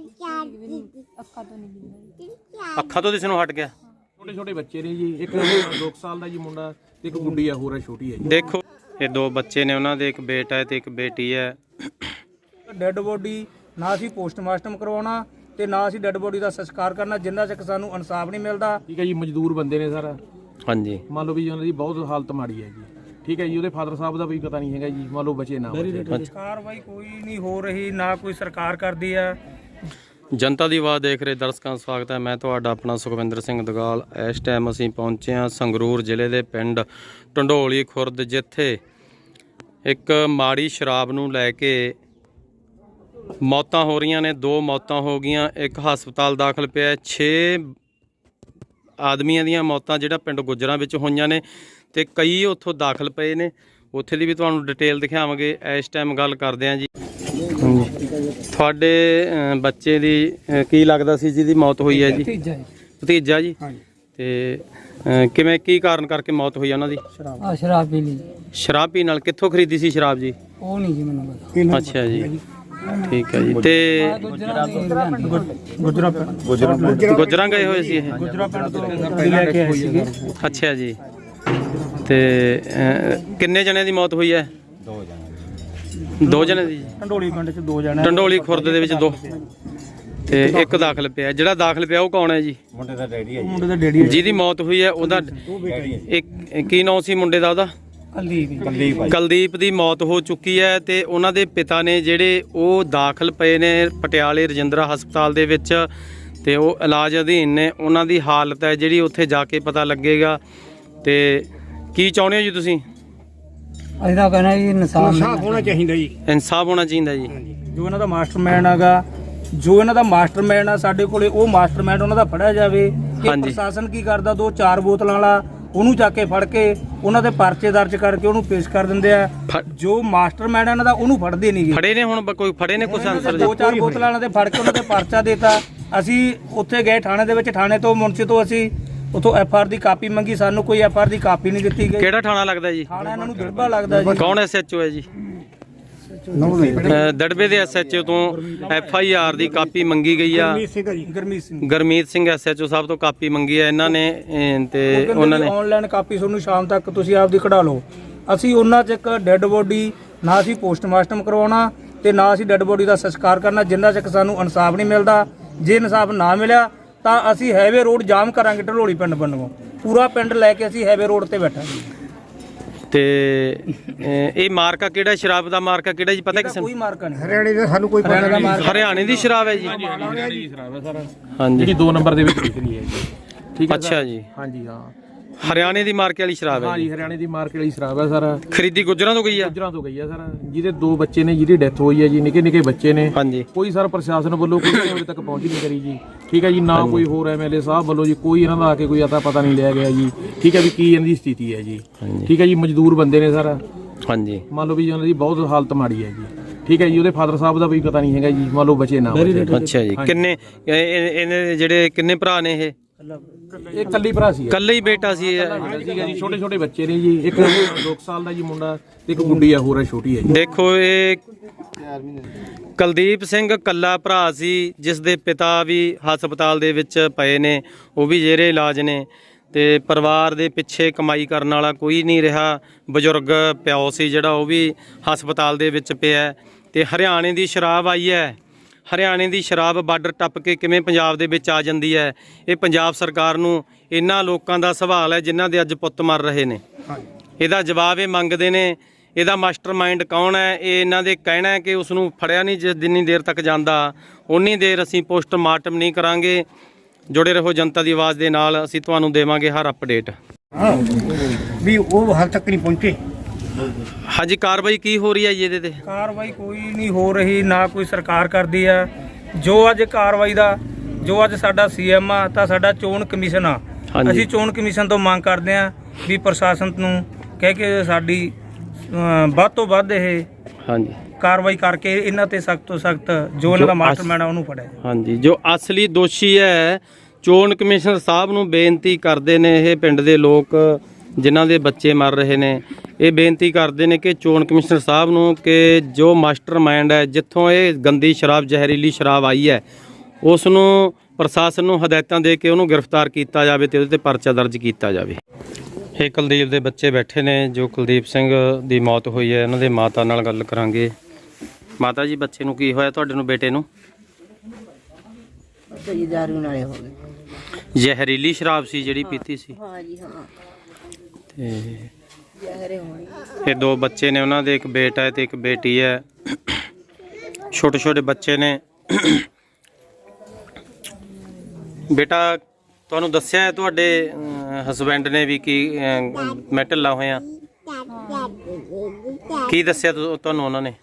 ਅੱਖਾਂ ਤੋਂ ਨਹੀਂ ਦਿੰਦਾ ਅੱਖਾਂ ਤੋਂ ਦਿਸ ਨੂੰ ਹਟ ਗਿਆ। ਛੋਟੇ ਛੋਟੇ ਬੱਚੇ ਨੇ ਜੀ ਇੱਕ 2 ਸਾਲ ਦਾ ਜੀ ਮੁੰਡਾ ਤੇ ਇੱਕ ਗੁੱਡੀ ਆ ਹੋਰ ਹੈ ਛੋਟੀ ਹੈ ਜੀ। ਦੇਖੋ ਇਹ ਦੋ ਬੱਚੇ ਨੇ ਉਹਨਾਂ ਦੇ ਇੱਕ ਬੇਟਾ ਹੈ ਤੇ ਇੱਕ ਬੇਟੀ ਹੈ। ਡੈੱਡ ਬੋਡੀ ਨਾ ਅਸੀਂ ਪੋਸਟਮਾਰਟਮ ਕਰਵਾਉਣਾ ਤੇ ਨਾ ਅਸੀਂ ਡੈੱਡ ਬੋਡੀ ਦਾ ਸੰਸਕਾਰ ਕਰਨਾ ਜਿੰਨਾ ਚਿਰ ਸਾਨੂੰ ਇਨਸਾਫ ਨਹੀਂ ਮਿਲਦਾ। ਠੀਕ ਹੈ ਜੀ ਮਜ਼ਦੂਰ ਬੰਦੇ ਨੇ ਸਰ। ਹਾਂਜੀ। ਮੰਨ ਲਓ ਵੀ ਉਹਨਾਂ ਦੀ ਬਹੁਤ ਹਾਲਤ ਮਾੜੀ ਹੈ ਜੀ। ਠੀਕ ਹੈ ਜੀ ਉਹਦੇ ਫਾਦਰ ਸਾਹਿਬ ਦਾ ਵੀ ਪਤਾ ਨਹੀਂ ਹੈਗਾ ਜੀ ਮੰਨ ਲਓ ਬਚੇ ਨਾ ਬਚੇ। ਕਾਰਵਾਈ ਕੋਈ ਨਹੀਂ ਹੋ ਰਹੀ ਨਾ ਕੋਈ ਸਰਕਾਰ ਕਰਦੀ ਆ। ਜਨਤਾ ਦੀ ਆਵਾਜ਼ ਦੇਖ ਰਹੇ ਦਰਸ਼ਕਾਂ ਦਾ ਸਵਾਗਤ ਹੈ। ਮੈਂ ਤੁਹਾਡਾ ਆਪਣਾ ਸੁਖਵਿੰਦਰ ਸਿੰਘ ਦਗਾਲ। ਇਸ ਟਾਈਮ ਅਸੀਂ ਪਹੁੰਚੇ ਹਾਂ ਸੰਗਰੂਰ ਜ਼ਿਲ੍ਹੇ ਦੇ ਪਿੰਡ ਢੰਡੋਲੀ ਖੁਰਦ, ਜਿੱਥੇ ਇੱਕ ਮਾੜੀ ਸ਼ਰਾਬ ਨੂੰ ਲੈ ਕੇ ਮੌਤਾਂ ਹੋ ਰਹੀਆਂ ਨੇ। ਦੋ ਮੌਤਾਂ ਹੋ ਗਈਆਂ। ਇੱਕ ਹਸਪਤਾਲ ਦਾਖਲ ਪਿਆ 6 ਆਦਮੀਆਂ ਦੀਆਂ ਮੌਤਾਂ ਜਿਹੜਾ ਪਿੰਡ ਗੁੱਜਰਾਂ ਵਿੱਚ ਹੋਈਆਂ ਨੇ ਤੇ ਕਈ ਉੱਥੋਂ ਦਾਖਲ ਪਏ ਨੇ। ਉੱਥੇ ਦੀ ਵੀ ਤੁਹਾਨੂੰ ਡਿਟੇਲ ਦਿਖਾਵਾਂਗੇ। ਇਸ ਟਾਈਮ ਗੱਲ ਕਰਦੇ ਹਾਂ ਜੀ। ਤੁਹਾਡੇ ਅਹ, ਬੱਚੇ ਦੀ ਅਹ, ਕੀ ਲੱਗਦਾ ਸੀ ਜਿਹਦੀ ਮੌਤ ਹੋਈ ਹੈ ਜੀ? ਤੀਜਾ ਜੀ। ਭਤੀਜਾ ਜੀ? ਹਾਂਜੀ। ਤੇ ਅਹ, ਕਿਵੇਂ ਕੀ ਕਾਰਨ ਕਰਕੇ ਮੌਤ ਹੋਈ ਆ ਉਹਨਾਂ ਦੀ? ਸ਼ਰਾਬ। ਆ ਸ਼ਰਾਬ ਪੀ ਲਈ ਸ਼ਰਾਬ ਪੀਣ ਨਾਲ ਕਿੱਥੋਂ ਖਰੀਦੀ ਸੀ ਸ਼ਰਾਬ ਜੀ? ਉਹ ਨਹੀਂ ਜੀ ਮੈਨੂੰ ਪਤਾ। ਅੱਛਾ ਜੀ। ਠੀਕ ਹੈ ਜੀ। ਤੇ ਗੁਜਰਾਂ। ਗੁਜਰਾ ਗੁਜਰਾਂ ਗਏ ਹੋਏ ਸੀ ਇਹ? ਗੁਜਰਾ ਪਿੰਡ ਤੋਂ। ਲੈ ਕੇ ਆਏ ਸੀਗੇ। ਅੱਛਾ ਜੀ। ਤੇ ਅਹ, ਕਿੰਨੇ ਜਣਿਆਂ ਦੀ ਮੌਤ ਹੋਈ ਹੈ? ਦੋ ਜਣੇ। ਦੋ ਜਣੇ ਦੀ ਜੀ? ਢੰਡੋਲੀ ਪਿੰਡ ਚ ਦੋ ਜਣੇ। ਟੰਡੋਲੀ ਖੁਰਦ ਦੇ ਵਿੱਚ ਦੋ। ਤੇ ਇੱਕ ਦਾਖਲ ਪਿਆ। ਜਿਹੜਾ ਦਾਖਲ ਪਿਆ ਉਹ ਕੌਣ ਹੈ ਜੀ? ਮੁੰਡੇ ਦਾ ਡੈਡੀ ਜਿਹਦੀ ਮੌਤ ਹੋਈ ਹੈ ਉਹਦਾ ਇੱਕ ਕੀ ਨਾਮ ਸੀ ਮੁੰਡੇ ਦਾ ਉਹਦਾ? ਕੁਲਦੀਪ ਕੁਲਦੀਪ ਦੀ ਮੌਤ ਹੋ ਚੁੱਕੀ ਹੈ ਤੇ ਉਹਨਾਂ ਦੇ ਪਿਤਾ ਨੇ ਜਿਹੜੇ ਉਹ ਦਾਖਲ ਪਏ ਨੇ ਪਟਿਆਲੇ ਰਜਿੰਦਰਾ ਹਸਪਤਾਲ ਦੇ ਵਿੱਚ ਤੇ ਉਹ ਇਲਾਜ ਅਧੀਨ ਨੇ। ਉਹਨਾਂ ਦੀ ਹਾਲਤ ਹੈ ਜਿਹੜੀ ਉੱਥੇ ਜਾ ਕੇ ਪਤਾ ਲੱਗੇਗਾ। ਤੇ ਕੀ ਚਾਹੁੰਦੇ ਹੋ ਜੀ ਤੁਸੀਂ? ਅਸੀਂ ਤਾਂ ਕਹਿੰਦੇ ਜੀ ਇਨਸਾਨ ਹੋਣਾ ਚਾਹੀਦਾ। ਜੀ। ਇਨਸਾਫ ਹੋਣਾ ਚਾਹੀਦਾ ਜੀ। ਜੋ ਇਹਨਾਂ ਦਾ ਮਾਸਟਰਮਾਈਂਡ ਹੈਗਾ ਜੋ ਇਹਨਾਂ ਦਾ ਮਾਸਟਰਮਾਈਂਡ ਆ ਸਾਡੇ ਕੋਲੇ ਉਹ ਮਾਸਟਰਮਾਈਂਡ ਉਹਨਾਂ ਦਾ ਫੜਿਆ ਜਾਵੇ ਹਾਂਜੀ। ਪ੍ਰਸ਼ਾਸਨ ਕੀ ਕਰਦਾ ਦੋ ਚਾਰ ਬੋਤਲਾਂ ਵਾਲਾ ਉਹਨੂੰ ਚੱਕ ਕੇ ਫੜ ਕੇ ਉਹਨਾਂ ਦੇ ਪਰਚੇ ਦਰਜ ਕਰਕੇ ਉਹਨੂੰ ਪੇਸ਼ ਕਰ ਦਿੰਦੇ ਆ। ਫ- ਜੋ ਮਾਸਟਰਮਾਈਂਡ ਇਹਨਾਂ ਦਾ ਉਹਨੂੰ ਫੜਦੇ ਨਹੀਂਗੇ ਫੜੇ ਨੇ ਹੁਣ ਬ- ਕੋਈ ਫੜੇ ਨੇ ਕੁਛ ਆਨਸਰ ਜੀ ਦੋ ਚਾਰ ਬੋਤਲਾਂ ਵਾਲਾ ਦੇ ਫੜ ਕੇ ਉਹਨਾਂ ਦੇ ਪਰਚਾ ਦੇਤਾ। ਅਸੀਂ ਉੱਥੇ ਗਏ ਥਾਣੇ ਦੇ ਵਿੱਚ ਥਾਣੇ ਤੋਂ ਮੁਨਸੀ ਤੋਂ ਅਸੀਂ ਉਥੋਂ ਐਫ ਆਰ ਦੀ ਕਾਪੀ ਮੰਗੀ ਸਾਨੂੰ ਕੋਈ ਐਫ ਆਰ ਦੀ ਕਾਪੀ ਨਹੀਂ ਦਿੱਤੀ ਗਈ। ਕਿਹੜਾ ਥਾਣਾ ਲੱਗਦਾ ਜੀ? ਥਾਣਾ ਇਹਨਾਂ ਨੂੰ ਦਿੜਬਾ ਲੱਗਦਾ ਜੀ। ਕੌਣ ਐਸਐਚਓ ਹੈ ਜੀ? ਦੜਬੇ ਦੇ ਐਸਐਚਓ ਤੋਂ ਐਫ ਆਈ ਆਰ ਦੀ ਕਾਪੀ ਮੰਗੀ ਗਈ ਆ। ਗਰਮੀਤ ਸਿੰਘ ਗਰਮੀਤ ਸਿੰਘ। ਐਸਐਚਓ ਸਾਹਿਬ ਤੋਂ ਕਾਪੀ ਮੰਗੀ ਹੈ ਇਹਨਾਂ ਨੇ ਤੇ ਉਹਨਾਂ ਨੇ ਆਨਲਾਈਨ ਕਾਪੀ ਤੁਹਾਨੂੰ ਸ਼ਾਮ ਤੱਕ ਤੁਸੀਂ ਆਪਦੀ ਕਢਾ ਲਓ। ਅਸੀਂ ਉਹਨਾਂ 'ਚ ਇੱਕ ਡੈੱਡ ਬੋਡੀ ਨਾ ਅਸੀਂ ਪੋਸਟਮਾਰਟਮ ਕਰਵਾਉਣਾ ਤੇ ਨਾ ਅਸੀਂ ਡੈੱਡ ਬੋਡੀ ਦਾ ਸੰਸਕਾਰ ਕਰਨਾ ਜਿੰਨਾ ਚਿਰ ਸਾਨੂੰ ਇਨਸਾਫ ਨਹੀਂ ਮਿਲਦਾ। ਜੇ ਇਨਸਾਫ ਨਾ ਮਿਲਿਆ ਤਾਂ ਅਸੀਂ ਹੈਵੇ ਰੋਡ ਜਾਮ ਕਰਾਂਗੇ ਢਲੋੜੀ ਪਿੰਡ ਬੰਨੋਂ ਪੂਰਾ ਪਿੰਡ ਲੈ ਕੇ ਅਸੀਂ ਹੈਵੇ ਰੋਡ ਤੇ ਬੈਠਾਂਗੇ। ਤੇ ਅਹ ਇਹ ਮਾਰਕਾ ਕਿਹੜਾ ਸ਼ਰਾਬ ਦਾ ਮਾਰਕਾ ਕਿਹੜਾ ਜੀ? ਪਤਾ ਕਿਸੇ ਕੋਈ ਮਾਰਕਾ ਨਹੀਂ। ਹਰਿਆਣੇ ਦੇ ਸਾਨੂੰ ਕੋਈ ਪਤਾ ਨਹੀਂ। ਹਰਿਆਣੇ ਦੀ ਸ਼ਰਾਬ ਹੈ ਜੀ। ਹਰਿਆਣੇ ਦੀ ਸ਼ਰਾਬ ਹੈ ਸਰ। ਹਾਂਜੀ। ਜਿਹੜੀ 2 ਨੰਬਰ ਦੇ ਵਿੱਚ ਲਿਖੀ ਹੈ ਜੀ। ਠੀਕ ਹੈ? ਅੱਛਾ ਜੀ। ਹਾਂਜੀ ਹਾਂ। ਹਰਿਆਣੇ ਦੀ ਮਾਰਕੇ ਵਾਲੀ ਸ਼ਰਾਬ ਹੈ ਹਾਂਜੀ ਹਰਿਆਣੇ ਦੀ ਮਾਰਕੀਟ ਵਾਲੀ ਸ਼ਰਾਬ ਹੈ ਸਰ। ਖਰੀਦੀ ਗੁਜਰਾਂ ਤੋਂ ਗਈ ਆ? ਗੁਜਰਾਂ ਤੋਂ ਗਈ ਹੈ ਸਰ। ਜਿਹਦੇ ਦੋ ਬੱਚੇ ਨੇ ਜਿਹਦੀ ਡੈਥ ਹੋਈ ਹੈ ਜੀ ਨਿੱਕੇ ਨਿੱਕੇ ਬੱਚੇ ਨੇ। ਹਾਂਜੀ। ਕੋਈ ਸਰ ਪ੍ਰਸ਼ਾਸਨ ਵੱਲੋਂ ਕੋਈ ਅਜੇ ਤੱਕ ਪਹੁੰਚ ਨਹੀਂ ਕਰੀ ਜੀ। ਠੀਕ ਹੈ ਜੀ ਨਾ ਕੋਈ ਹੋਰ ਐਮਐਲਏ ਸਾਹਿਬ ਵੱਲੋਂ ਜੀ ਕੋਈ ਇਹਨਾਂ ਦਾ ਆ ਕੇ ਕੋਈ ਅਤਾ ਪਤਾ ਨਹੀਂ ਲਿਆ ਗਿਆ ਜੀ। ਠੀਕ ਹੈ ਵੀ ਕੀ ਇਹਨਾਂ ਦੀ ਸਥਿਤੀ ਹੈ ਜੀ। ਠੀਕ ਹੈ ਜੀ ਮਜ਼ਦੂਰ ਬੰਦੇ ਨੇ ਸਰ। ਹਾਂਜੀ। ਮੰਨ ਲਓ ਵੀ ਉਹਨਾਂ ਦੀ ਬਹੁਤ ਹਾਲਤ ਮਾੜੀ ਹੈ ਜੀ। ਠੀਕ ਹੈ ਜੀ ਉਹਦੇ ਫਾਦਰ ਸਾਹਿਬ ਦਾ ਵੀ ਪਤਾ ਨਹੀਂ ਹੈਗਾ ਜੀ ਮੰਨ ਲਓ ਬਚੇ ਨਾ ਅੱਛਾ ਜੀ ਕਿੰਨੇ ਇਹ- ਇਹ- ਇਹਨੇ ਜਿਹੜੇ ਕਿੰਨੇ ਭਰਾ ਨੇ ਇਹ? ਇਹ ਕੱਲੀ ਭਰਾ ਸੀ ਇਕੱਲੇ ਹੀ ਬੇਟਾ ਸੀ ਇਹ? ਸੀਗਾ ਜੀ ਛੋਟੇ ਛੋਟੇ ਬੱਚੇ ਨੇ ਜੀ। ਇੱਕ 2 ਸਾਲ ਦਾ ਜੀ ਮੁੰਡਾ ਤੇ ਇੱਕ ਗੁੱਡੀ ਆ ਹੋਰ ਹੈ ਛੋਟੀ ਹੈ ਜੀ। ਦੇਖੋ ਇਹ ਕੁਲਦੀਪ ਸਿੰਘ ਕੱਲਾ ਭਰਾ ਸੀ ਜਿਸ ਦੇ ਪਿਤਾ ਵੀ ਹਸਪਤਾਲ ਦੇ ਵਿੱਚ ਪਏ ਨੇ ਉਹ ਵੀ ਜੇਰੇ ਇਲਾਜ ਨੇ ਤੇ ਪਰਿਵਾਰ ਦੇ ਪਿੱਛੇ ਕਮਾਈ ਕਰਨ ਵਾਲਾ ਕੋਈ ਨਹੀਂ ਰਿਹਾ। ਬਜ਼ੁਰਗ ਪਿਓ ਸੀ ਜਿਹੜਾ ਉਹ ਵੀ ਹਸਪਤਾਲ ਦੇ ਵਿੱਚ ਪਿਆ ਹੈ। ਤੇ ਹਰਿਆਣੇ ਦੀ ਸ਼ਰਾਬ ਆਈ ਹੈ। ਹਰਿਆਣੇ ਦੀ ਸ਼ਰਾਬ ਬਾਰਡਰ ਟੱਪ ਕੇ ਕਿਵੇਂ ਪੰਜਾਬ ਦੇ ਵਿੱਚ ਆ ਜਾਂਦੀ ਹੈ? ਇਹ ਪੰਜਾਬ ਸਰਕਾਰ ਨੂੰ ਇਹਨਾਂ ਲੋਕਾਂ ਦਾ ਸਵਾਲ ਹੈ ਜਿਨ੍ਹਾਂ ਦੇ ਅੱਜ ਪੁੱਤ ਮਰ ਰਹੇ ਨੇ। ਇਹਦਾ ਜਵਾਬ ਇਹ ਮੰਗਦੇ ਨੇ ਇਹਦਾ ਮਾਸਟਰਮਾਈਂਡ ਕੌਣ ਹੈ? ਇਹ ਇਹਨਾਂ ਦੇ ਕਹਿਣਾ ਹੈ ਕਿ ਉਸ ਨੂੰ ਫੜਿਆ ਨਹੀਂ ਜਿਸ ਜਿੰਨੀ ਦੇਰ ਤੱਕ ਜਾਂਦਾ ਉਨੀ ਦੇਰ ਅਸੀਂ ਪੋਸਟਮਾਰਟਮ ਨਹੀਂ ਕਰਾਂਗੇ। ਜੁੜੇ ਰਹੋ ਜਨਤਾ ਦੀ ਆਵਾਜ਼ ਦੇ ਨਾਲ ਅਸੀਂ ਤੁਹਾਨੂੰ ਦੇਵਾਂਗੇ ਹਰ ਅਪਡੇਟ। ਵੀ ਉਹ ਹਾਲ ਤੱਕ ਨਹੀਂ ਪਹੁੰਚੇ। ਹਾਂਜੀ ਕਾਰਵਾਈ ਕੀ ਹੋ ਰਹੀ ਹੈ ਜੀ ਇਹਦੇ ਤੇ ਕਾਰਵਾਈ ਕੋਈ ਨਹੀਂ ਹੋ ਰਹੀ ਨਾ ਕੋਈ ਸਰਕਾਰ ਕਰਦੀ ਆ ਜੋ ਅੱਜ ਕਾਰਵਾਈ ਦਾ ਜੋ ਅੱਜ ਸਾਡਾ ਸੀਐਮ ਆ ਤਾਂ ਸਾਡਾ ਚੋਣ ਕਮਿਸ਼ਨ ਆ ਹਾਂਜੀ। ਅਸੀਂ ਚੋਣ ਕਮਿਸ਼ਨ ਤੋਂ ਮੰਗ ਕਰਦੇ ਆ ਵੀ ਪ੍ਰਸ਼ਾਸਨ ਨੂੰ ਕਹਿ ਕੇ ਸਾਡੀ ਵੱਧ ਤੋਂ ਵੱਧ ਇਹ ਹਾਂਜੀ ਕਾਰਵਾਈ ਕਰਕੇ ਇਹਨਾਂ ਤੇ ਸਖਤ ਤੋਂ ਸਖਤ ਜੋ ਇਹਨਾਂ ਦਾ ਮਾਸਟਰਮਾਈਂਡ ਆ ਉਹਨੂੰ ਫੜਿਆ ਜਾਵੇ। ਹਾਂਜੀ ਜੋ ਅਸਲੀ ਦੋਸ਼ੀ ਹੈ ਚੋਣ ਕਮਿਸ਼ਨਰ ਸਾਹਿਬ ਨੂੰ ਬੇਨਤੀ ਕਰਦੇ ਨੇ ਇਹ ਪਿੰਡ ਦੇ ਲੋਕ ਜਿਨ੍ਹਾਂ ਦੇ ਬੱਚੇ ਮਰ ਰਹੇ ਨੇ। ਇਹ ਬੇਨਤੀ ਕਰਦੇ ਨੇ ਕਿ ਚੋਣ ਕਮਿਸ਼ਨਰ ਸਾਹਿਬ ਨੂੰ ਕਿ ਜੋ ਮਾਸਟਰਮਾਈਂਡ ਹੈ ਜਿੱਥੋਂ ਇਹ ਗੰਦੀ ਸ਼ਰਾਬ ਜ਼ਹਿਰੀਲੀ ਸ਼ਰਾਬ ਆਈ ਹੈ ਉਸ ਨੂੰ ਪ੍ਰਸ਼ਾਸਨ ਨੂੰ ਹਦਾਇਤਾਂ ਦੇ ਕੇ ਉਹਨੂੰ ਗ੍ਰਿਫਤਾਰ ਕੀਤਾ ਜਾਵੇ ਤੇ ਉਹਦੇ ਤੇ ਪਰਚਾ ਦਰਜ ਕੀਤਾ ਜਾਵੇ। ਇਹ ਕੁਲਦੀਪ ਦੇ ਬੱਚੇ ਬੈਠੇ ਨੇ ਜੋ ਕੁਲਦੀਪ ਸਿੰਘ ਦੀ ਮੌਤ ਹੋਈ ਹੈ। ਇਹਨਾਂ ਦੇ ਮਾਤਾ ਨਾਲ ਗੱਲ ਕਰਾਂਗੇ। ਮਾਤਾ ਜੀ ਬੱਚੇ ਨੂੰ ਕੀ ਹੋਇਆ ਤੁਹਾਡੇ ਨੂੰ ਬੇਟੇ ਨੂੰ? ਜੀ ਦਾਰੂ ਨਾਲੇ ਹੋ ਗਏ। ਜ਼ਹਿਰੀਲੀ ਸ਼ਰਾਬ ਸੀ ਜਿਹੜੀ ਪੀਤੀ ਸੀ। ਹਾਂ ਜੀ ਹਾਂ। ਤੇ ਇਹ ਦੋ ਬੱਚੇ ਨੇ ਉਹਨਾਂ ਦੇ ਇੱਕ ਬੇਟਾ ਹੈ ਤੇ ਇੱਕ ਬੇਟੀ ਹੈ। ਛੋਟੇ ਛੋਟੇ ਬੱਚੇ ਨੇ। ਬੇਟਾ ਤੁਹਾਨੂੰ ਦੱਸਿਆ ਹੈ ਤੁਹਾਡੇ ਹਸਬੈਂਡ ਨੇ ਵੀ ਕਿ ਮੈਂ ਢਿੱਲਾ ਹੋਇਆ। ਕੀ ਦੱਸਿਆ ਤੁ- ਤੁਹਾਨੂੰ ਉਹਨਾਂ ਨੇ?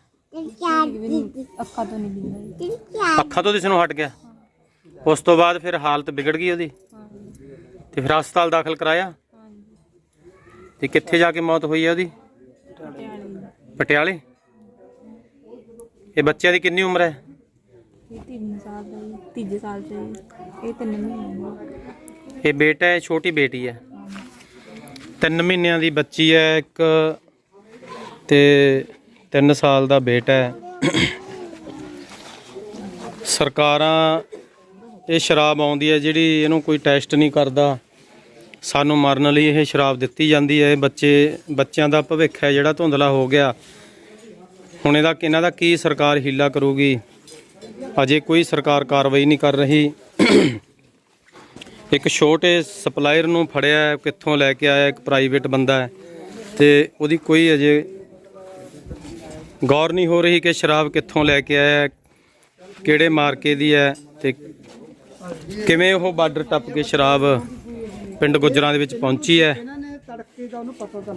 ਅੱਖਾਂ ਤੋਂ ਨਹੀਂ ਦਿੰਦਾ ਅੱਖਾਂ ਤੋਂ ਦਿਸ ਨੂੰ ਹਟ ਗਿਆ। ਉਸ ਤੋਂ ਬਾਅਦ ਫਿਰ ਹਾਲਤ ਵਿਗੜ ਗਈ ਉਹਦੀ। ਤੇ ਫਿਰ ਹਸਪਤਾਲ ਦਾਖਲ ਕਰਾਇਆ। ਤੇ ਕਿੱਥੇ ਜਾ ਕੇ ਮੌਤ ਹੋਈ ਹੈ ਉਹਦੀ? ਪਟਿਆਲੇ। ਇਹ ਬੱਚਿਆਂ ਦੀ ਕਿੰਨੀ ਉਮਰ ਹੈ? ਇਹ 3 ਸਾਲ ਦਾ ਜੀ ਤੀਜੇ ਸਾਲ ਚ ਜੀ। ਇਹ ਤਿੰਨ ਮਹੀਨੇ ਦਾ ਇਹ ਬੇਟਾ ਹੈ ਛੋਟੀ ਬੇਟੀ ਹੈ। ਤਿੰਨ ਮਹੀਨਿਆਂ ਦੀ ਬੱਚੀ ਹੈ ਇੱਕ ਤੇ 3 ਸਾਲ ਦਾ ਬੇਟਾ ਹੈ। ਸਰਕਾਰਾਂ ਇਹ ਸ਼ਰਾਬ ਆਉਂਦੀ ਹੈ ਜਿਹੜੀ ਇਹਨੂੰ ਕੋਈ ਟੈਸਟ ਨਹੀਂ ਕਰਦਾ। ਸਾਨੂੰ ਮਰਨ ਲਈ ਇਹ ਸ਼ਰਾਬ ਦਿੱਤੀ ਜਾਂਦੀ ਹੈ। ਬੱਚੇ, ਬੱਚਿਆਂ ਦਾ ਭਵਿੱਖ ਹੈ ਜਿਹੜਾ ਧੁੰਦਲਾ ਹੋ ਗਿਆ। ਹੁਣ ਇਹਦਾ ਇਹਨਾਂ ਦਾ ਕੀ ਸਰਕਾਰ ਹੀਲਾ ਕਰੂਗੀ? ਅਜੇ ਕੋਈ ਸਰਕਾਰ ਕਾਰਵਾਈ ਨਹੀਂ ਕਰ ਰਹੀ। ਇੱਕ ਛੋਟੇ ਸਪਲਾਇਰ ਨੂੰ ਫੜਿਆ ਕਿੱਥੋਂ ਲੈ ਕੇ ਆਇਆ, ਇੱਕ ਪ੍ਰਾਈਵੇਟ ਬੰਦਾ ਹੈ। ਤੇ ਉਹਦੀ ਕੋਈ ਅਜੇ ਗੌਰ ਨਹੀਂ ਹੋ ਰਹੀ ਕਿ ਸ਼ਰਾਬ ਕਿੱਥੋਂ ਲੈ ਕੇ ਆਇਆ ਕਿਹੜੇ ਮਾਰਕੇ ਦੀ ਹੈ ਤੇ ਕਿਵੇਂ ਉਹ ਬਾਰਡਰ ਟੱਪ ਕੇ ਸ਼ਰਾਬ ਪਿੰਡ ਗੁੱਜਰਾਂ ਦੇ ਵਿੱਚ ਪਹੁੰਚੀ ਹੈ। ਉਹਨੂੰ ਪਤਾ ਚੱਲ